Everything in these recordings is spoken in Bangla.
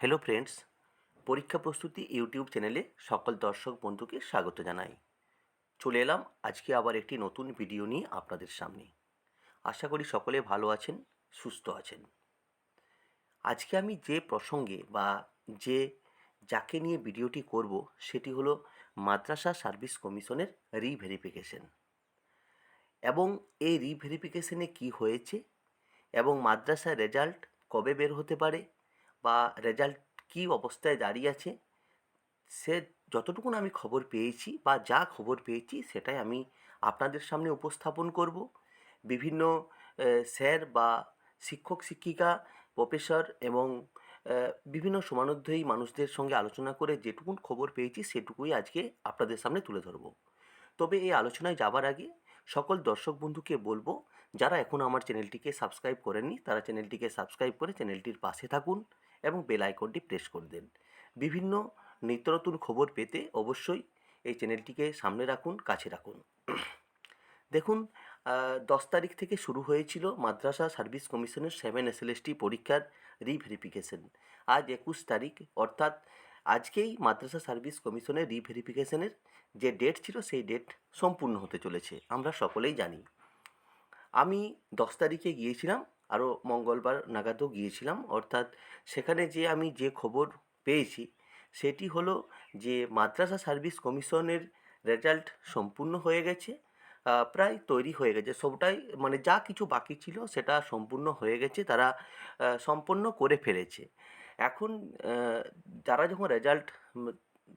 হ্যালো ফ্রেন্ডস পরীক্ষা প্রস্তুতি ইউটিউব চ্যানেলে সকল দর্শক বন্ধুকে স্বাগত জানাই। চলে এলাম আজকে আবার একটি নতুন ভিডিও নিয়ে আপনাদের সামনে। আশা করি সকলে ভালো আছেন, সুস্থ আছেন। আজকে আমি যে প্রসঙ্গে বা যে যাকে নিয়ে ভিডিওটি করব, সেটি হলো মাদ্রাসা সার্ভিস কমিশনের রিভেরিফিকেশন। এবং এই রিভেরিফিকেশনে কি হয়েছে এবং মাদ্রাসার রেজাল্ট কবে বের হতে পারে বা রেজাল্ট কী অবস্থায় দাঁড়িয়ে আছে, সে যতটুকুন আমি খবর পেয়েছি বা যা খবর পেয়েছি সেটাই আমি আপনাদের সামনে উপস্থাপন করব। বিভিন্ন স্যার বা শিক্ষক, শিক্ষিকা প্রফেসর এবং বিভিন্ন সমানোধ্যায়ী মানুষদের সঙ্গে আলোচনা করে যেটুকুন খবর পেয়েছি সেটুকুই আজকে আপনাদের সামনে তুলে ধরব। তবে এই আলোচনায় যাবার আগে সকল দর্শক বন্ধুকে বলব, যারা এখনও আমার চ্যানেলটিকে সাবস্ক্রাইব করেননি, তারা চ্যানেলটিকে সাবস্ক্রাইব করে চ্যানেলটির পাশে থাকুন। এবং বেল আইকনটি প্রেস করে দেন। বিভিন্ন নিত্য নতুন খবর পেতে অবশ্যই এই চ্যানেলটিকে সামনে রাখুন, কাছে রাখুন। দেখুন দশ তারিখ থেকে শুরু হয়েছিল মাদ্রাসা সার্ভিস কমিশনের সেভেন এসএলএসটি পরীক্ষার রিভেরিফিকেশন আজ একুশ তারিখ, অর্থাৎ আজকেই মাদ্রাসা সার্ভিস কমিশনের রিভেরিফিকেশনের যে ডেট ছিল, সেই ডেট সম্পূর্ণ হতে চলেছে। আমরা সকলেই জানি। আমি দশ তারিখে গিয়েছিলাম আরও মঙ্গলবার নাগাদও গিয়েছিলাম। অর্থাৎ সেখানে যে আমি যে খবর পেয়েছি, সেটি হলো যে মাদ্রাসা সার্ভিস কমিশনের রেজাল্ট সম্পূর্ণ হয়ে গেছে প্রায় তৈরি হয়ে গেছে। সবটাই মানে যা কিছু বাকি ছিল সেটা সম্পূর্ণ হয়ে গেছে, তারা সম্পন্ন করে ফেলেছে। এখন যারা যখন রেজাল্ট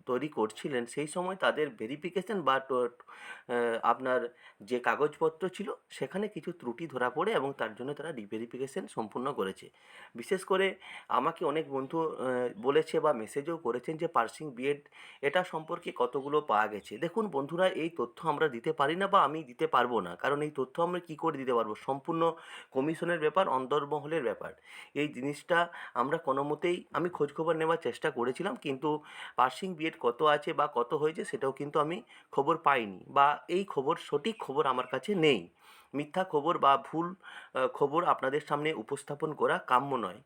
তৈরি করছিলেন, সেই সময় তাদের ভেরিফিকেশন বা আপনার যে কাগজপত্র ছিল, সেখানে কিছু ত্রুটি ধরা পড়ে এবং তার জন্য তারা রিভেরিফিকেশন সম্পূর্ণ করেছে। বিশেষ করে আমাকে অনেক বন্ধু বলেছে বা মেসেজও করেছেন যে পার্সিং বিএড এটা সম্পর্কে কতগুলো পাওয়া গেছে? দেখুন বন্ধুরা, এই তথ্য আমরা দিতে পারি না বা আমি দিতে পারব না। কারণ এই তথ্য আমরা কী করে দিতে পারব? সম্পূর্ণ কমিশনের ব্যাপার অন্দরমহলের ব্যাপার। এই জিনিসটা আমরা কোনো মতেই আমি খোঁজখবর নেওয়ার চেষ্টা করেছিলাম, কিন্তু পার্সিং বিএড কত আছে বা কত হয়েছে সেটাও কিন্তু আমি খবর পাইনি বা এই খবর, সঠিক খবর আমার কাছে নেই। মিথ্যা খবর বা ভুল খবর আপনাদের সামনে উপস্থাপন করা কাম্য নয়।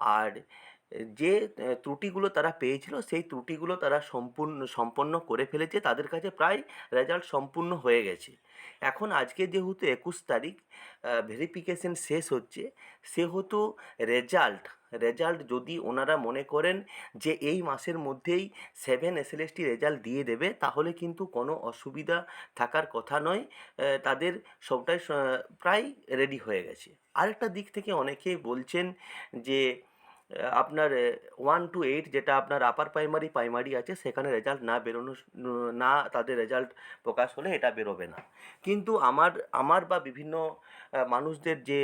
আর যে ত্রুটিগুলো তারা পেয়েছিল, সেই ত্রুটিগুলো তারা সম্পূর্ণ, সম্পন্ন করে ফেলেছে, তাদের কাছে প্রায় রেজাল্ট সম্পূর্ণ হয়ে গেছে। এখন আজকে যেহেতু একুশ তারিখ ভেরিফিকেশন শেষ হচ্ছে, সেহেতু রেজাল্ট রেজাল্ট যদি ওনারা মনে করেন যে এই মাসের মধ্যেই সেভেন এসএলএসটি রেজাল্ট দিয়ে দেবে, তাহলে কিন্তু কোনো অসুবিধা থাকার কথা নয় তাদের সবটাই প্রায় রেডি হয়ে গেছে। আরেকটা দিক থেকে অনেকেই বলছেন যে আপনার ওয়ান টু এইট যেটা আপনার আপার প্রাইমারি প্রাইমারি আছে, সেখানে রেজাল্ট না বেরোনো না তাদের রেজাল্ট প্রকাশ হলে এটা বেরোবে না। কিন্তু আমার আমার বা বিভিন্ন মানুষদের যে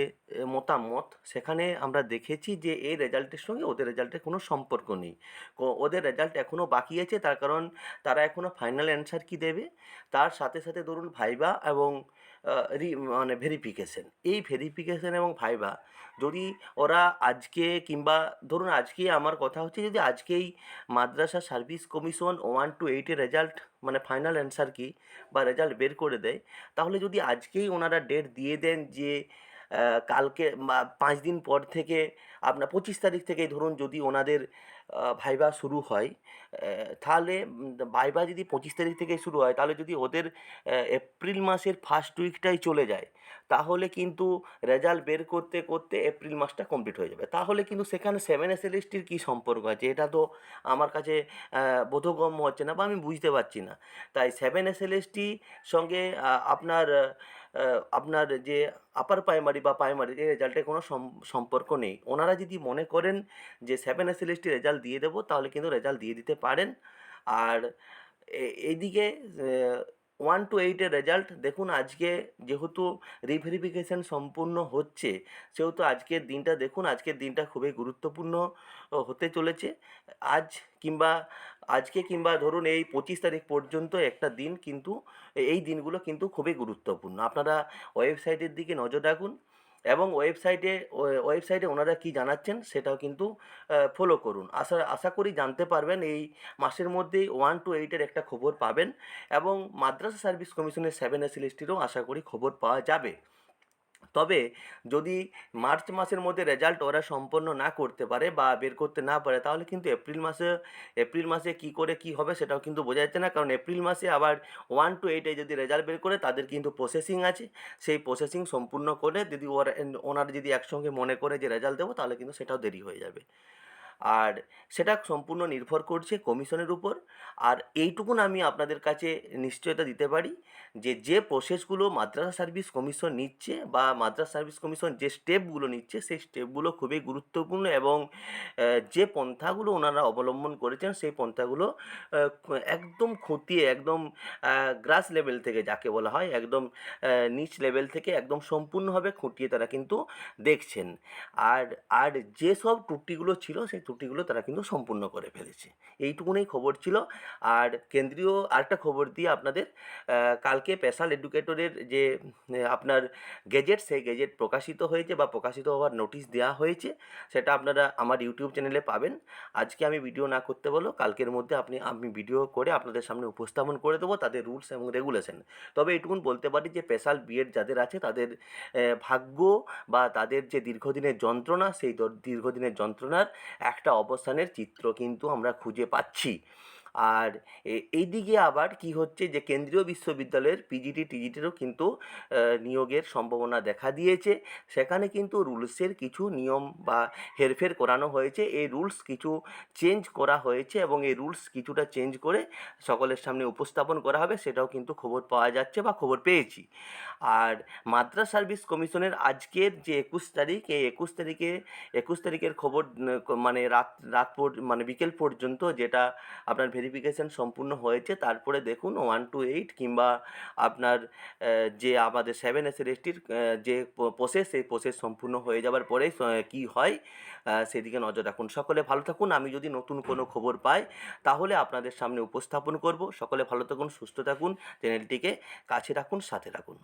মতামত, সেখানে আমরা দেখেছি যে এই রেজাল্টের সঙ্গে ওদের রেজাল্টের কোনো সম্পর্ক নেই। ওদের রেজাল্ট এখনও বাকি আছে, তার কারণ তারা এখনও ফাইনাল অ্যান্সার কি দেবে? তার সাথে সাথে ধরুন ভাইবা এবং রি মানে ভেরিফিকেশন এই ভেরিফিকেশন এবং ভাইবা, যদি ওরা আজকে কিংবা ধরুন আজকে আমার কথা হচ্ছে যদি আজকেই Madrasah service commission one two এইটের রেজাল্ট মানে ফাইনাল অ্যান্সার কি বা রেজাল্ট বের করে দেয়, তাহলে যদি আজকেই ওনারা ডেট দিয়ে দেন যে কালকে পাঁচ দিন পর থেকে, আপনার পঁচিশ তারিখ থেকে ধরুন যদি ওনাদের ভাইবা শুরু হয় তাহলে ভাইবা যদি পঁচিশ তারিখ থেকে শুরু হয়, তাহলে যদি ওদের এপ্রিল মাসের ফার্স্ট উইকটাই চলে যায়, তাহলে কিন্তু রেজাল্ট বের করতে করতে এপ্রিল মাসটা কমপ্লিট হয়ে যাবে। তাহলে কিন্তু সেখানে সেভেন এস এল এসটির কী সম্পর্ক আছে? এটা তো আমার কাছে বোধগম্য হচ্ছে না বা আমি বুঝতে পারছি না। তাই সেভেন এস এল সঙ্গে আপনার আপনার যে আপার প্রাইমারি বা প্রাইমারি এই রেজাল্টের কোনো সম্পর্ক নেই। ওনারা যদি মনে করেন যে সেভেন এস এলএসটি রেজাল্ট দিয়ে দেবো, তাহলে কিন্তু রেজাল্ট দিয়ে দিতে পারেন। আর এইদিকে ওয়ান টু এইটের রেজাল্ট দেখুন, আজকে যেহেতু রিভেরিফিকেশান সম্পূর্ণ হচ্ছে, সেহেতু আজকের দিনটা, দেখুন, আজকের দিনটা খুবই গুরুত্বপূর্ণ হতে চলেছে। আজ কিংবা, আজকে কিংবা ধরুন, এই পঁচিশ তারিখ পর্যন্ত একটা দিন কিন্তু, এই দিনগুলো কিন্তু খুবই গুরুত্বপূর্ণ। আপনারা ওয়েবসাইটের দিকে নজর রাখুন। এবং ওয়েবসাইটে ওয়েবসাইটে ওনারা কি জানাচ্ছেন সেটাও কিন্তু ফলো করুন। আশা আশা করি জানতে পারবেন এই মাসের মধ্যেই ওয়ান টু এইটের একটা খবর পাবেন এবং মাদ্রাসা সার্ভিস কমিশনের সেভেন এস লিস্টিরও আশা করি খবর পাওয়া যাবে। তবে যদি মার্চ মাসের মধ্যে রেজাল্ট ওরা সম্পন্ন না করতে পারে বা বের করতে না পারে, তাহলে কিন্তু এপ্রিল মাসে এপ্রিল মাসে কি করে কি হবে সেটাও কিন্তু বোঝা যাচ্ছে না। কারণ এপ্রিল মাসে আবার ওয়ান টু এইটে যদি রেজাল্ট বের করে, তাদের কিন্তু প্রসেসিং আছে। সেই প্রসেসিং সম্পূর্ণ করে যদি ওরা, ওনার যদি একসঙ্গে মনে করে যে রেজাল্ট দেবো, তাহলে কিন্তু সেটাও দেরি হয়ে যাবে। আর সেটা সম্পূর্ণ নির্ভর করছে কমিশনের উপর। আর এইটুকুন আমি আপনাদের কাছে নিশ্চয়তা দিতে পারি যে যে প্রসেসগুলো মাদ্রাসা সার্ভিস কমিশন নিচ্ছে বা মাদ্রাসা সার্ভিস কমিশন যে স্টেপগুলো নিচ্ছে, সেই স্টেপগুলো খুবই গুরুত্বপূর্ণ এবং যে পন্থাগুলো ওনারা অবলম্বন করেছেন, সেই পন্থাগুলো একদম খতিয়ে, একদম গ্রাস লেভেল থেকে যাকে বলা হয়, একদম নিচ লেভেল থেকে একদম সম্পূর্ণভাবে খুঁটিয়ে তারা কিন্তু দেখছেন। আর আর যেসব ত্রুটিগুলো ছিল, সেই ত্রুটিগুলো তারা কিন্তু সম্পূর্ণ করে ফেলেছে। এইটুকুনই খবর ছিল। আর কেন্দ্রীয় আরেকটা খবর দিয়ে আপনাদের কালকে স্পেশাল এডুকেটরের যে আপনার গেজেট সেই গেজেট প্রকাশিত হয়েছে বা প্রকাশিত হওয়ার নোটিশ দেওয়া হয়েছে, সেটা আপনারা আমার ইউটিউব চ্যানেলে পাবেন। আজকে আমি ভিডিও না করতে বলো, কালকের মধ্যে আপনি, আমি ভিডিও করে আপনাদের সামনে উপস্থাপন করে দেবো তাদের রুলস এবং রেগুলেশন তবে এটুকুন বলতে পারি যে স্পেশাল বিএড যাদের আছে, তাদের ভাগ্য বা তাদের যে দীর্ঘদিনের যন্ত্রণা, সেই দীর্ঘদিনের যন্ত্রণার একটা অবস্থানের চিত্র কিন্তু আমরা খুঁজে পাচ্ছি। আর এ- এইদিকে আবার কি হচ্ছে যে কেন্দ্রীয় বিশ্ববিদ্যালয়ের পিজিটি টিজিটিরও কিন্তু নিয়োগের সম্ভাবনা দেখা দিয়েছে। সেখানে কিন্তু রুলসের কিছু নিয়ম বা হেরফের করানো হয়েছে। এই রুলস কিছু চেঞ্জ করা হয়েছে এবং এই রুলস কিছুটা চেঞ্জ করে সকলের সামনে উপস্থাপন করা হবে, সেটাও কিন্তু খবর পাওয়া যাচ্ছে বা খবর পেয়েছি। আর মাদ্রাস সার্ভিস কমিশনের আজকের যে একুশ তারিখ, এই একুশ তারিখে, একুশ তারিখের খবর মানে রাত রাত মানে বিকেল পর্যন্ত যেটা আপনার ভেরিফিকেশন সম্পূর্ণ হয়েছে, তারপরে দেখুন ওয়ান টু এইট কিংবা আপনার যে আমাদের সেভেন এস এসটির যে প্রসেস সেই প্রসেস সম্পূর্ণ হয়ে যাওয়ার পরে কি হয় সেদিকে নজর রাখুন। সকলে ভালো থাকুন। আমি যদি নতুন কোনো খবর পাই, তাহলে আপনাদের সামনে উপস্থাপন করব। সকলে ভালো থাকুন, সুস্থ থাকুন। চ্যানেলটিকে কাছে রাখুন, সাথে রাখুন।